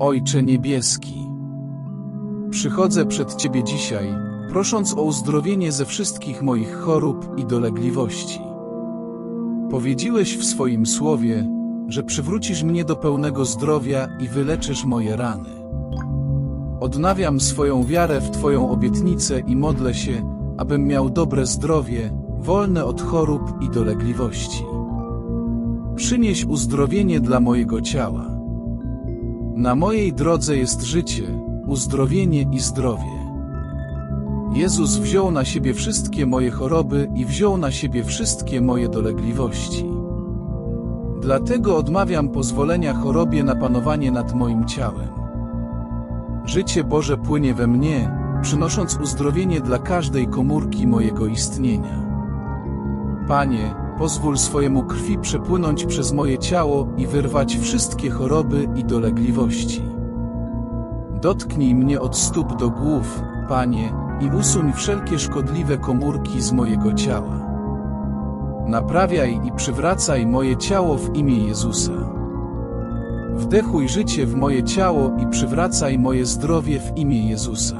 Ojcze Niebieski, przychodzę przed Ciebie dzisiaj, prosząc o uzdrowienie ze wszystkich moich chorób i dolegliwości. Powiedziłeś w swoim słowie, że przywrócisz mnie do pełnego zdrowia i wyleczysz moje rany. Odnawiam swoją wiarę w Twoją obietnicę i modlę się, abym miał dobre zdrowie, wolne od chorób i dolegliwości. Przynieś uzdrowienie dla mojego ciała. Na mojej drodze jest życie, uzdrowienie i zdrowie. Jezus wziął na siebie wszystkie moje choroby i wziął na siebie wszystkie moje dolegliwości. Dlatego odmawiam pozwolenia chorobie na panowanie nad moim ciałem. Życie Boże płynie we mnie, przynosząc uzdrowienie dla każdej komórki mojego istnienia. Panie, pozwól swojemu krwi przepłynąć przez moje ciało i wyrwać wszystkie choroby i dolegliwości. Dotknij mnie od stóp do głów, Panie, i usuń wszelkie szkodliwe komórki z mojego ciała. Naprawiaj i przywracaj moje ciało w imię Jezusa. Wdechuj życie w moje ciało i przywracaj moje zdrowie w imię Jezusa.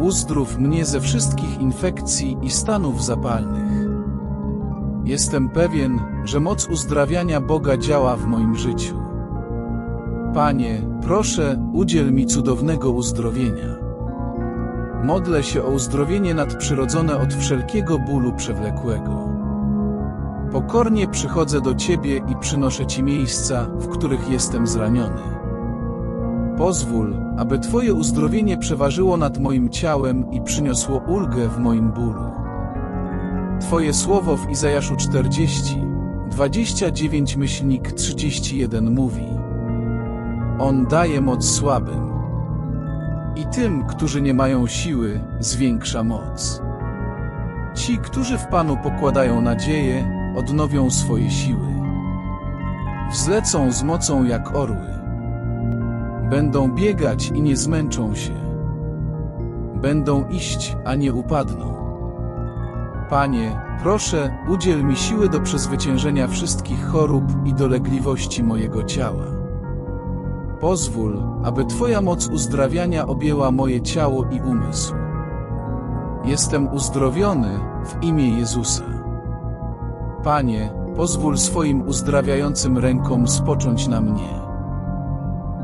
Uzdrów mnie ze wszystkich infekcji i stanów zapalnych. Jestem pewien, że moc uzdrawiania Boga działa w moim życiu. Panie, proszę, udziel mi cudownego uzdrowienia. Modlę się o uzdrowienie nadprzyrodzone od wszelkiego bólu przewlekłego. Pokornie przychodzę do Ciebie i przynoszę Ci miejsca, w których jestem zraniony. Pozwól, aby Twoje uzdrowienie przeważyło nad moim ciałem i przyniosło ulgę w moim bólu. Twoje słowo w Izajaszu 40, 29 myślnik 31 mówi On daje moc słabym i tym, którzy nie mają siły, zwiększa moc. Ci, którzy w Panu pokładają nadzieję, odnowią swoje siły. Wzlecą z mocą jak orły. Będą biegać i nie zmęczą się. Będą iść, a nie upadną. Panie, proszę, udziel mi siły do przezwyciężenia wszystkich chorób i dolegliwości mojego ciała. Pozwól, aby Twoja moc uzdrawiania objęła moje ciało i umysł. Jestem uzdrowiony w imię Jezusa. Panie, pozwól swoim uzdrawiającym rękom spocząć na mnie.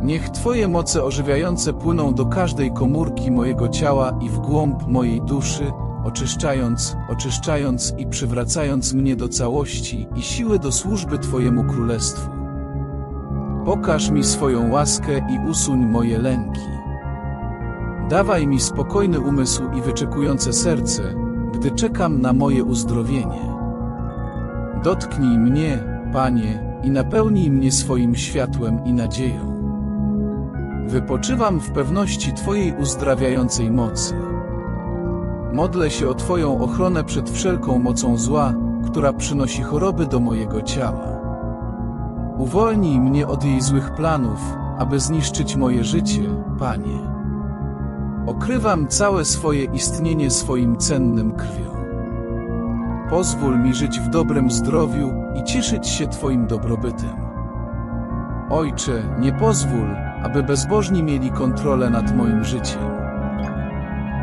Niech Twoje moce ożywiające płyną do każdej komórki mojego ciała i w głąb mojej duszy, oczyszczając, oczyszczając i przywracając mnie do całości i siły do służby Twojemu Królestwu. Pokaż mi swoją łaskę i usuń moje lęki. Dawaj mi spokojny umysł i wyczekujące serce, gdy czekam na moje uzdrowienie. Dotknij mnie, Panie, i napełnij mnie swoim światłem i nadzieją. Wypoczywam w pewności Twojej uzdrawiającej mocy. Modlę się o Twoją ochronę przed wszelką mocą zła, która przynosi choroby do mojego ciała. Uwolnij mnie od jej złych planów, aby zniszczyć moje życie, Panie. Okrywam całe swoje istnienie swoim cennym krwią. Pozwól mi żyć w dobrym zdrowiu i cieszyć się Twoim dobrobytem. Ojcze, nie pozwól, aby bezbożni mieli kontrolę nad moim życiem.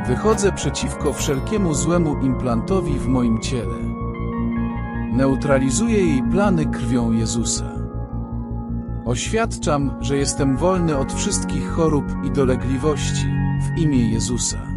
Wychodzę przeciwko wszelkiemu złemu implantowi w moim ciele. Neutralizuję jej plany krwią Jezusa. Oświadczam, że jestem wolny od wszystkich chorób i dolegliwości w imię Jezusa.